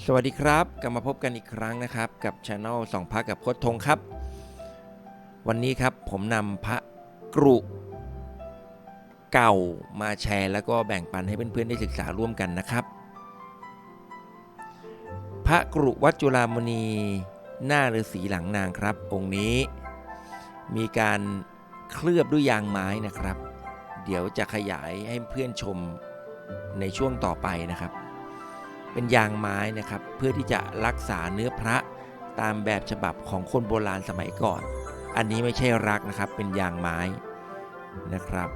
สวัสดีครับ กลับมาพบกันอีกครั้งนะครับ กับช anel สองพระกับโคดทงครับ วันนี้ครับผมนำพระกรุเก่ามาแชร์ แล้วก็แบ่งปันให้เพื่อนๆได้ศึกษาร่วมกันนะครับ พระกรุวัดจุฬามณีหน้าฤาษีหลังนางครับ องค์นี้ มีการเคลือบด้วยยางไม้นะครับ เดี๋ยวจะขยายให้เพื่อนชมในช่วงต่อไปนะครับ เป็นยางไม้นะครับ เพื่อที่จะรักษาเนื้อพระตามแบบฉบับของคนโบราณสมัยก่อน อันนี้ไม่ใช่รักนะครับ เป็นยางไม้นะครับ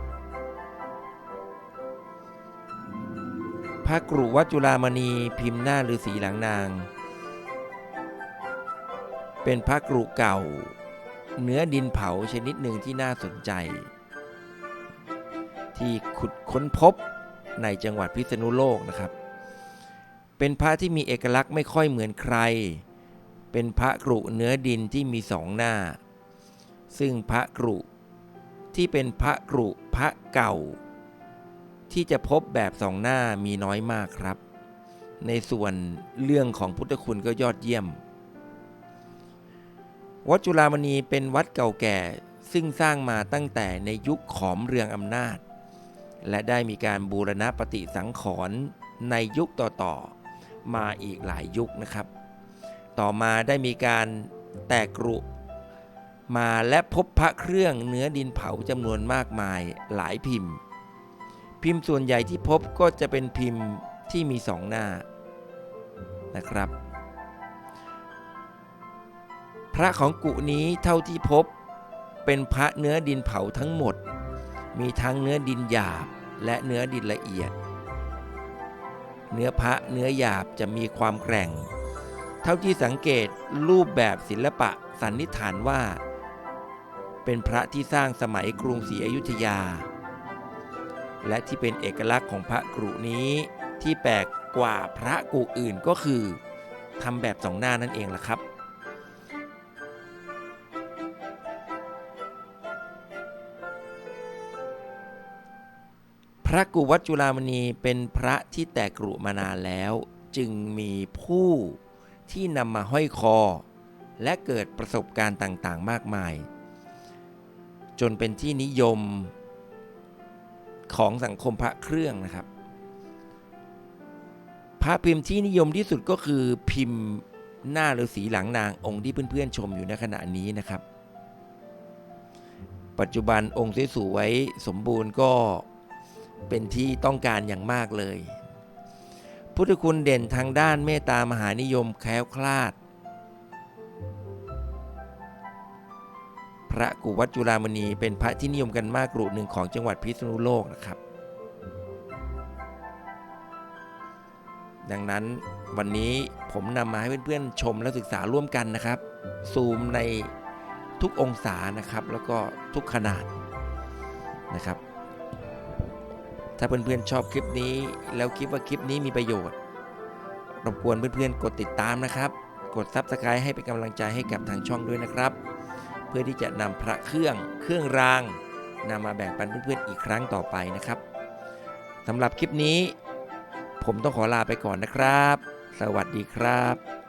พระกรุวัดจุฬามณีพิมพ์หน้าฤาษีหลังนาง เป็นพระกรุเก่า เนื้อดินเผาชนิดหนึ่งที่น่าสนใจ ที่ขุดค้นพบในจังหวัดพิษณุโลกนะครับ เป็นพระที่มีเอกลักษณ์ไม่ค่อยเหมือนใคร เป็นพระกรุเนื้อดินที่มีสองหน้า ซึ่งพระกรุที่เป็นพระกรุพระเก่า ที่จะพบแบบสองหน้ามีน้อยมากครับ ในส่วนเรื่องของพุทธคุณก็ยอดเยี่ยม วัดจุฬามณีเป็นวัดเก่าแก่ซึ่งสร้างมาตั้งแต่ในยุคขอมเรืองอำนาจ และได้มีการบูรณะปฏิสังขรณ์ในยุคต่อๆ มาอีกหลายยุคนะครับ ต่อมาได้มีการแตกกรุมาและพบพระเครื่องเนื้อดินเผาจำนวนมากมายหลายพิมพ์ พิมพ์ส่วนใหญ่ที่พบก็จะเป็นพิมพ์ที่มีสองหน้านะครับ พระของกุนี้เท่าที่พบเป็นพระเนื้อดินเผาทั้งหมด มีทั้งเนื้อดินหยาบและเนื้อดินละเอียด เนื้อพระเนื้อหยาบจะมีความแกร่ง เท่าที่สังเกตรูปแบบศิลปะสันนิษฐานว่า เป็นพระที่สร้างสมัยกรุงศรีอยุธยา และที่เป็นเอกลักษณ์ของพระกรุนี้ที่แปลกกว่าพระกุอื่นก็คือทำแบบสองหน้านั่นเองล่ะครับ พระกุวัดจุฬามณีเป็นพระที่แตกกรุมานานแล้ว จึงมีผู้ที่นำมาห้อยคอ และเกิดประสบการณ์ต่างๆ มากมาย จนเป็นที่นิยมของสังคมพระเครื่องนะครับ พระพิมพ์ที่นิยมที่สุดก็คือพิมพ์หน้าฤาษีหลังนางองค์ที่เพื่อนๆชมอยู่ในขณะนี้นะครับ ปัจจุบันองค์สวยๆสมบูรณ์ก็ เป็นที่ต้องการอย่างมากเลย พุทธคุณเด่นทางด้านเมตตามหานิยมแคล้วคลาด พระกุวัดจุฬามณีเป็นพระที่นิยมกันมากกรุหนึ่งของจังหวัดพิษณุโลกนะครับดังนั้นวันนี้ผมนำมาให้เพื่อนๆชมและศึกษาร่วมกันนะครับ ซูมในทุกองศานะครับ แล้วก็ทุกขนาดนะครับ ถ้าเพื่อนๆชอบคลิปนี้ แล้วคิดว่าคลิปนี้มีประโยชน์รบกวนเพื่อนๆกดติดตามนะครับ กด Subscribe ให้เป็นกำลังใจให้กับทางช่องด้วยนะครับ เพื่อที่จะนำพระเครื่องเครื่องรางนำมาแบ่งปันเพื่อนๆอีกครั้งต่อไปนะครับสำหรับคลิปนี้ ผมต้องขอลาไปก่อนนะครับ สวัสดีครับ